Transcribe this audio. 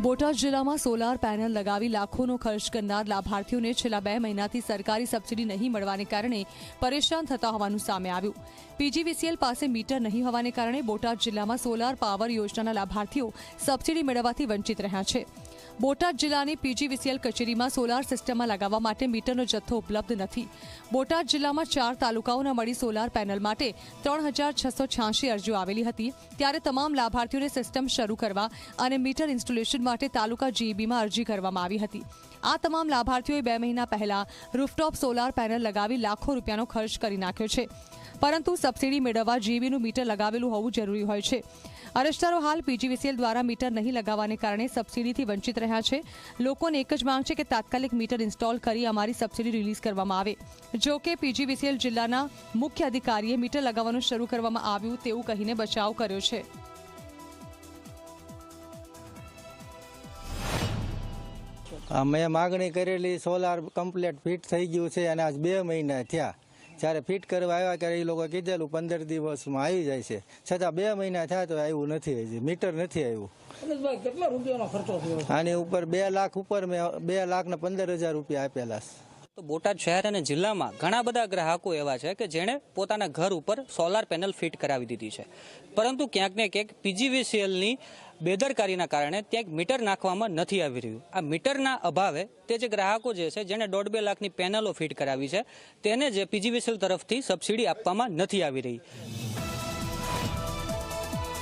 બોટાદ જિલ્લામાં solar panel લગાવી લાખોનો ખર્ચ કરનાર લાભાર્થીઓને છેલ્લા બે મહિનાથી સરકારી સબસિડી નહીં મળવાને કારણે પરેશાન થતા હોવાનું સામે આવ્યું. પીજીવીસીએલ પાસે મીટર નહીં હોવાને કારણે બોટાદ જિલ્લામાં સોલાર પાવર યોજનાના લાભાર્થીઓ સબસિડી મેળવવાથી વંચિત રહ્યા છે. બોટાદ જિલ્લાની પીજીવીસીએલ કચેરીમાં સોલાર સિસ્ટમમાં લગાવવા માટે મીટરનો જથ્થો ઉપલબ્ધ નથી. બોટાદ જિલ્લામાં ચાર તાલુકાઓના મળી સોલાર પેનલ માટે ત્રણ અરજીઓ આવેલી હતી. ત્યારે તમામ લાભાર્થીઓને સિસ્ટમ શરૂ કરવા અને મીટર ઇન્સ્ટોલેશન માટે તાલુકા જીઈબીમાં અરજી કરવામાં આવી હતી. આ તમામ લાભાર્થીઓએ બે મહિના પહેલા રૂફટોપ સોલાર પેનલ લગાવી લાખો રૂપિયાનો ખર્ચ કરી નાખ્યો છે. પરંતુ સબસિડી મેળવવા જીવીનું મીટર લગાવેલું હોવું જરૂરી હોય છે. અરજદારો હાલ પીજીવીસીએલ દ્વારા મીટર નહીં લગાવવાને કારણે સબસિડીથી વંચિત રહ્યા છે. લોકોને એક જ માંગ છે કે તાત્કાલિક મીટર ઇન્સ્ટોલ કરી અમારી સબસિડી રિલીઝ કરવામાં આવે. જો કે પીજીવીસીએલ જિલ્લાના મુખ્ય અધિકારીએ મીટર લગાવવાનું શરૂ કરવામાં આવ્યું તેવું કહીને બચાવ કર્યો છે. અમે માગણી કરેલી સોલાર કમ્પ્લેટ ફિટ થઈ ગયું છે અને આજ બે મહિના થયા. જ્યારે ફિટ કરવા આવ્યા ત્યારે એ લોકો કીધેલું પંદર દિવસમાં આવી જાય છે. છતાં બે મહિના થયા તો આવ્યું નથી હજી મીટર નથી આવ્યું. કેટલા રૂપિયાનો ખર્ચો થયો? આની ઉપર બે લાખ ઉપર મેં બે લાખ ને પંદર હજાર રૂપિયા આપેલા છે. તો બોટાદ શહેર અને જિલ્લામાં ઘણા બધા ગ્રાહકો એવા છે કે જેણે પોતાના ઘર ઉપર સોલાર પેનલ ફિટ કરાવી દીધી છે. પરંતુ ક્યાંક ને ક્યાંક પીજીવીસીએલની બેદરકારીના કારણે ત્યાં એક મીટર નાખવામાં નથી આવી રહ્યું. આ મીટરના અભાવે તે જે ગ્રાહકો જે છે, જેણે દોઢ બે લાખની પેનલો ફિટ કરાવી છે, તેને જે પીજીવીસીએલ તરફથી સબસિડી આપવામાં નથી આવી રહી.